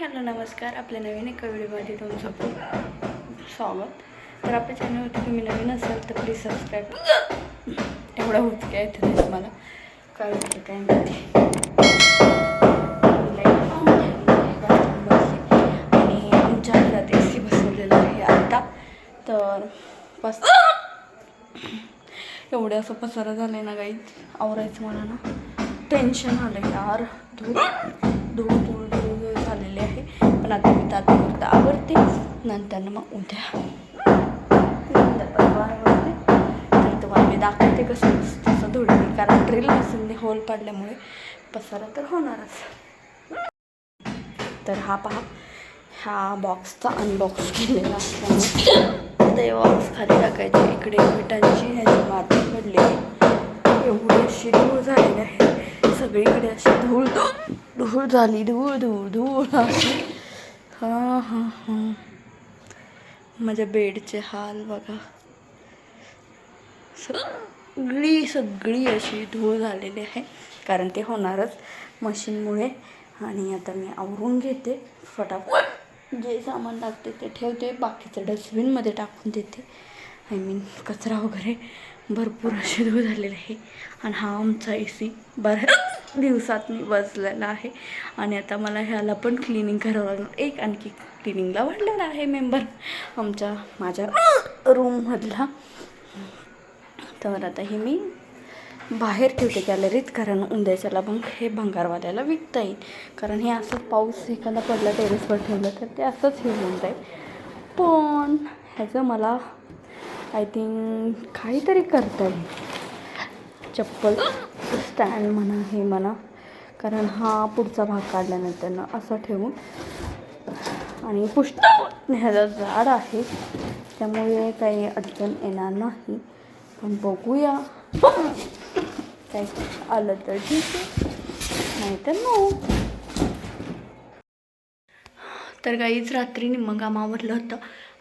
Hello नमस्कार. आपल्या नवीन एका व्हिडिओमध्ये तुमचं खूप स्वागत. तर आपल्या चॅनलवरती तुम्ही नवीन असाल तर प्लीज सबस्क्राईब एवढं होत काय येतं मला. काय होतं काय माहिती. आणि आमच्या घरात ए सी बसवलेला आहे आत्ता तर बस एवढं असं पसारा झालं आहे ना गाईत आवरायचं मला ना. टेन्शन आलं यार. धूळ धूळ धूळ. पण आता मी तात्पुरतं आवडते नंतर मग उद्या. नंतर तर तुम्हाला मी दाखवते कसं तसं धुडली कारण ड्रिल मशीनने होल पडल्यामुळे पसारा तर होणारच. तर हा पहा हा बॉक्सचा अनबॉक्स केलेला असल्यामुळे ते बॉक्स खाली टाकायचे. इकडे विटांची ह्याची माती पडली एवढी अशी धूळ झालेली आहे. सगळीकडे अशी धूळ धूळ झाली. धूळ धूळ धूळ. अशी हां हां हां. माझ्या बेडचे हाल बघा. सगळी सगळी अशी धूळ झालेली आहे. कारण ते होणारच मशीनमुळे. आणि आता मी आवरून घेते. फटाफट जे सामान लागते ते ठेवते. बाकीचं डस्टबिनमध्ये टाकून देते. आय मीन कचरा वगैरे. भरपूर असे धूळ झालेले आहे. आणि हा आमचा ए सी बऱ्याच दिवसात मी बसलेला आहे. आणि आता मला ह्याला पण क्लिनिंग करावं लागणार. एक आणखी क्लिनिंगला वाढलेला आहे मेंबर आमच्या माझ्या रूममधला तर आता हे मी बाहेर ठेवते गॅलरीत कारण उद्याच्याला मग हे भंगारवाल्याला विकता येईल. कारण हे असं पाऊस एखादा पडला टेरेसवर ठेवलं तर ते असंच हे होऊन जाईल. पण ह्याचं मला आय थिंक काहीतरी करता आहे चप्पल स्टँड म्हणा हे म्हणा. कारण हा पुढचा भाग काढल्यानंतर ना असं ठेवून. आणि पुष्ट ह्याचं झाड आहे. त्यामुळे काही अडचण येणार नाही. पण बघूया. काही आलं तर ठीक आहे. नाहीतर नो तर काहीच रात्री निम्म काम आवरलं होतं.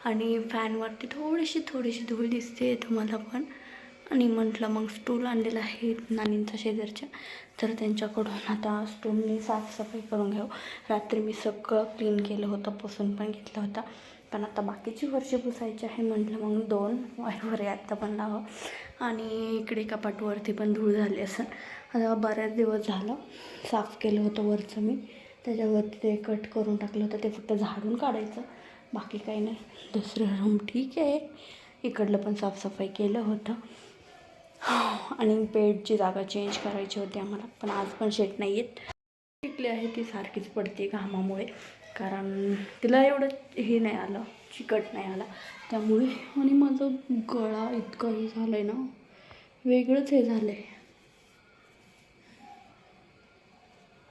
आणि फॅनवरती थोडीशी थोडीशी धूळ दिसते तुम्हाला पण. आणि म्हटलं मग स्टूल आणलेला आहे नानींचा शेजारच्या. तर त्यांच्याकडून आता स्टूलनी साफसफाई करून घ्यावं रात्री मी सगळं क्लीन केलं होतं पुसून पण घेतलं होतं. पण आता बाकीची वर्षी पुसायची आहे म्हटलं मग दोन. वायवर आत्ता पण लावं. आणि इकडे कपाटवरती पण धूळ झाली असं आता बऱ्याच दिवस झालं साफ केलं होतं वरचं मी. त्याच्यावरती ते कट करून टाकलं होतं. ते फक्त झाडून काढायचं. बाकी काही नाही. दुसरं रूम ठीक आहे. इकडलं पण साफसफाई केलं होतं. आणि बेडची जागा चेंज करायची होती आम्हाला. पण आज पण शेट नाही आहेत शिकली आहे ती सारखीच पडते घामामुळे. कारण तिला एवढं हे नाही आलं. चिकट नाही आला. त्यामुळे आणि माझं गळा इतकं हे झालं आहे ना. वेगळंच हे झालं आहे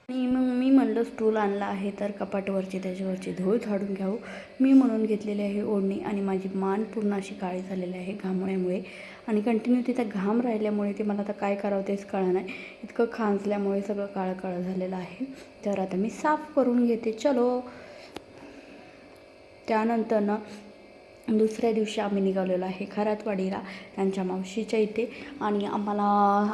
आणि मग म्हणलं स्टूल आणला आहे तर कपाटवरची त्याच्यावरची धूळ झाडून घ्यावं. मी म्हणून घेतलेली आहे ओढणी आणि माझी मान पूर्ण अशी काळी झालेली आहे घामोळ्यामुळे. आणि कंटिन्यू तिथं घाम राहिल्यामुळे ते मला आता काय करावं तेच कळलं नाही. इतकं खांजल्यामुळे सगळं काळं काळं झालेलं आहे. तर आता मी साफ करून घेते. चलो. त्यानंतर ना दुसऱ्या दिवशी आम्ही निघालेलो आहे खरातवाडीला त्यांच्या मावशीच्या इथे. आणि आम्हाला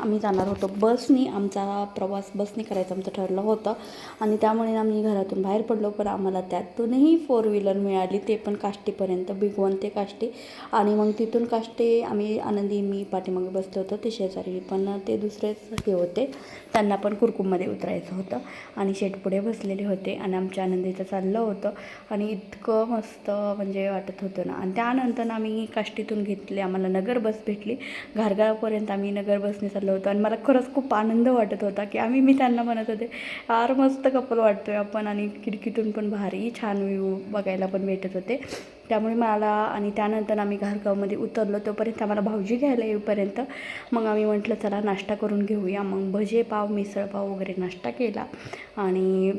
आम्ही जाणार होतो बसनी आमचा प्रवास बसने करायचं आमचं ठरलं होतं. आणि त्यामुळे आम्ही घरातून बाहेर पडलो पण आम्हाला त्यातूनही फोर व्हीलर मिळाली. ते पण काष्टीपर्यंत भिगवण ते काष्टी. आणि मग तिथून काष्टी आम्ही आनंदी मी पाठीमागे बसलो होतो. ते शेजारी पण ते दुसरेच हे होते. त्यांना पण कुरकुममध्ये उतरायचं होतं. आणि शेटपुढे बसलेले होते. आणि आमच्या आनंदीचं चाललं होतं. आणि इतकं मस्त म्हणजे वाटत होतं ना. आणि त्यानंतर आम्ही काष्टीतून घेतले आम्हाला नगर बस भेटली. घारगावपर्यंत आम्ही नगर बसने चाललो होतो आणि मला खरंच खूप आनंद वाटत होता की आम्ही मी त्यांना म्हणत होते फार मस्त कपल वाटतो आहे आपण आणि खिडकीतून पण भारी छान व्ह्यू बघायला पण भेटत होते. त्यामुळे मला आणि त्यानंतर आम्ही घारगावमध्ये उतरलो तोपर्यंत आम्हाला भाऊजी घ्यायला येईपर्यंत मग आम्ही म्हटलं चला नाश्ता करून घेऊया. मग भजे पाव मिसळ पाव वगैरे नाश्ता केला आणि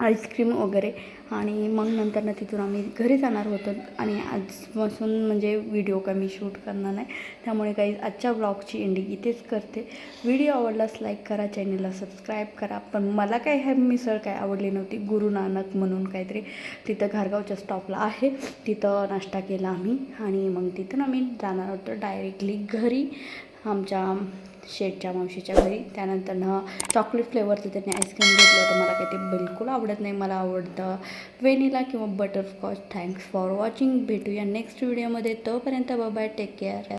आईस्क्रीम वगैरे. आणि मग नंतर ना तिथून आम्ही घरी जाणार होतो. आणि आजपासून म्हणजे व्हिडिओ का मी शूट करणार नाही. त्यामुळे काही आजच्या ब्लॉगची एंडिंग इथेच करते. व्हिडिओ आवडलास लाईक करा. चॅनलला सबस्क्राईब करा. पण मला काय ह्या मिसळ काय आवडली नव्हती. गुरु नानक म्हणून काहीतरी. तिथं घारगावच्या स्टॉपला आहे. तिथं नाश्ता केला आम्ही. आणि मग तिथून आम्ही जाणार होतो डायरेक्टली घरी. आमच्या शेठच्या मावशीच्या घरी. त्यानंतर ना चॉकलेट फ्लेवरचं त्यांनी आईस्क्रीम घेतलं होतं. मला काही ते बिलकुल आवडत नाही. मला आवडतं वेनिला किंवा बटरस्कॉच थँक्स फॉर वॉचिंग भेटूया नेक्स्ट व्हिडिओमध्ये तोपर्यंत बाय टेक केअर